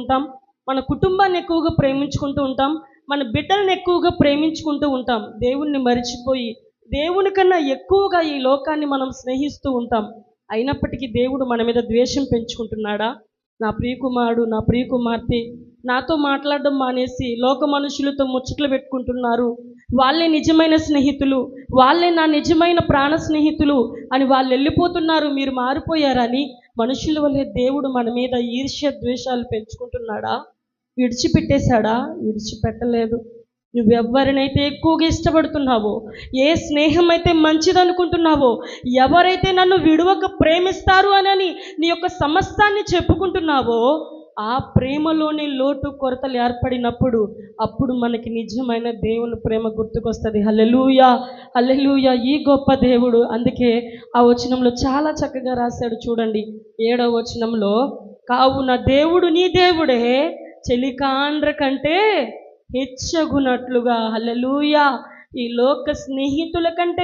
ఉంటాం. మన కుటుంబాన్ని ఎక్కువగా ప్రేమించుకుంటూ ఉంటాం. మన బిడ్డలను ఎక్కువగా ప్రేమించుకుంటూ ఉంటాం. దేవుణ్ణి మరిచిపోయి దేవుని కన్నా ఎక్కువగా ఈ లోకాన్ని మనం స్నేహిస్తూ ఉంటాం. అయినప్పటికీ దేవుడు మన మీద ద్వేషం పెంచుకుంటున్నాడా? నా ప్రియకుమారుడు నా ప్రియకుమార్తె నాతో మాట్లాడడం మానేసి లోక మనుషులతో ముచ్చట్లు పెట్టుకుంటున్నారు. వాళ్ళే నిజమైన స్నేహితులు వాళ్ళే నా నిజమైన ప్రాణ స్నేహితులు అని వాళ్ళు వెళ్ళిపోతున్నారు. మీరు మారిపోయారని మనుషుల వల్లే దేవుడు మన మీద ఈర్ష్య ద్వేషాలు పెంచుకుంటున్నాడా? విడిచిపెట్టేశాడా? విడిచిపెట్టలేదు. నువ్వెవరినైతే ఎక్కువగా ఇష్టపడుతున్నావో ఏ స్నేహం అయితే మంచిదనుకుంటున్నావో ఎవరైతే నన్ను విడవక ప్రేమిస్తారు అని నీ యొక్క సమస్తాన్ని చెప్పుకుంటున్నావో ఆ ప్రేమలోనే లోటు కొరతలు ఏర్పడినప్పుడు అప్పుడు మనకి నిజమైన దేవుని ప్రేమ గుర్తుకొస్తుంది. హల్లెలూయా హల్లెలూయా ఈ గొప్ప దేవుడు. అందుకే ఆ వచనంలో చాలా చక్కగా రాశాడు చూడండి. ఏడవ వచనంలో కావున దేవుడు నీ దేవుడే చెలికాండ్ర కంటే హెచ్చగునట్లుగా. హల్లెలూయా ఈ లోక స్నేహితుల కంటే